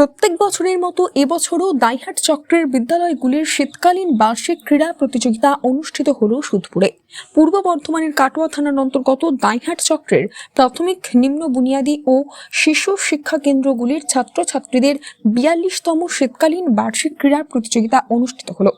প্রত্যেক বছরের মতো এবছরও দাইহাট চক্রের বিদ্যালয়গুলির শীতকালীন বার্ষিক ক্রীড়া প্রতিযোগিতা অনুষ্ঠিত হল সুদপুরে। পূর্ব বর্ধমানের কাটোয়া থানার অন্তর্গত দাইহাট চক্রের প্রাথমিক নিম্ন বুনিয়াদী ও শিশু শিক্ষা কেন্দ্রগুলির ছাত্রছাত্রীদের বিয়াল্লিশতম শীতকালীন বার্ষিক ক্রীড়া প্রতিযোগিতা অনুষ্ঠিত হলো।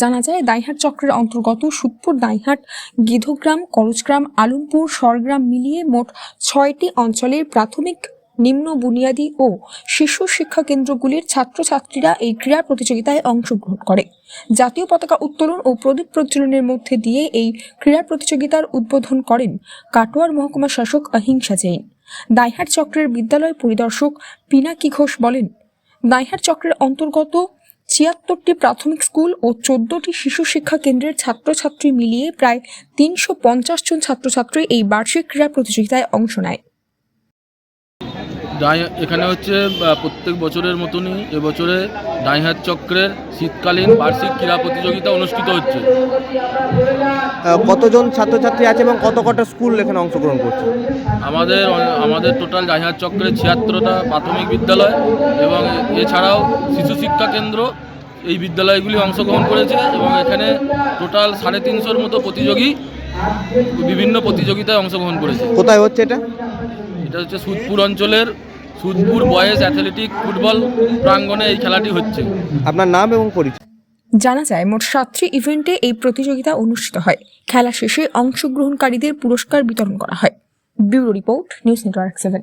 জানা যায়, দাইহাট চক্রের অন্তর্গত সুদপুর দাইহাট, গিধগ্রাম, করজগ্রাম, আলমপুর সরগ্রাম মিলিয়ে মোট ছয়টি অঞ্চলের প্রাথমিক নিম্ন বুনিয়াদী ও শিশু শিক্ষা কেন্দ্রগুলির ছাত্রছাত্রীরা এই ক্রীড়া প্রতিযোগিতায় অংশগ্রহণ করে। জাতীয় পতাকা উত্তোলন ও প্রদীপ প্রজ্বলনের মধ্যে দিয়ে এই ক্রীড়া প্রতিযোগিতার উদ্বোধন করেন কাটোয়ার মহকুমা শাসক অহিংসা জৈন। দাইহাট চক্রের বিদ্যালয় পরিদর্শক পিনাকি ঘোষ বলেন, দাইহাট চক্রের অন্তর্গত ছিয়াত্তরটি প্রাথমিক স্কুল ও চোদ্দটি শিশু শিক্ষা কেন্দ্রের ছাত্রছাত্রী মিলিয়ে প্রায় তিনশো পঞ্চাশ জন ছাত্রছাত্রী এই বার্ষিক ক্রীড়া প্রতিযোগিতায় অংশ নেয়। ডাই এখানে হচ্ছে প্রত্যেক বছরের মতনই এবছরে ডাইহাত চক্রের শীতকালীন বার্ষিক ক্রীড়া প্রতিযোগিতা অনুষ্ঠিত হচ্ছে। কতজন ছাত্রছাত্রী আছে এবং কত কটা স্কুল এখানে অংশগ্রহণ করছে? আমাদের আমাদের টোটাল ডাইহাত চক্রের ছিয়াত্তরটা প্রাথমিক বিদ্যালয় এবং এছাড়াও শিশু শিক্ষা কেন্দ্র এই বিদ্যালয়গুলি অংশগ্রহণ করেছে এবং এখানে টোটাল সাড়ে তিনশোর মতো প্রতিযোগী বিভিন্ন প্রতিযোগিতায় অংশগ্রহণ করেছে। কোথায় হচ্ছে এটা? এটা হচ্ছে সুদপুর অঞ্চলের সুদপুর বয়েজ অ্যাথলেটিক ফুটবল প্রাঙ্গনে এই খেলাটি হচ্ছে। আপনার নাম এবং পরিচয়? জানা যায় মোট সাতটি ইভেন্টে এই প্রতিযোগিতা অনুষ্ঠিত হয়। খেলা শেষে অংশগ্রহণকারীদের পুরস্কার বিতরণ করা হয়। Bureau report news network seven.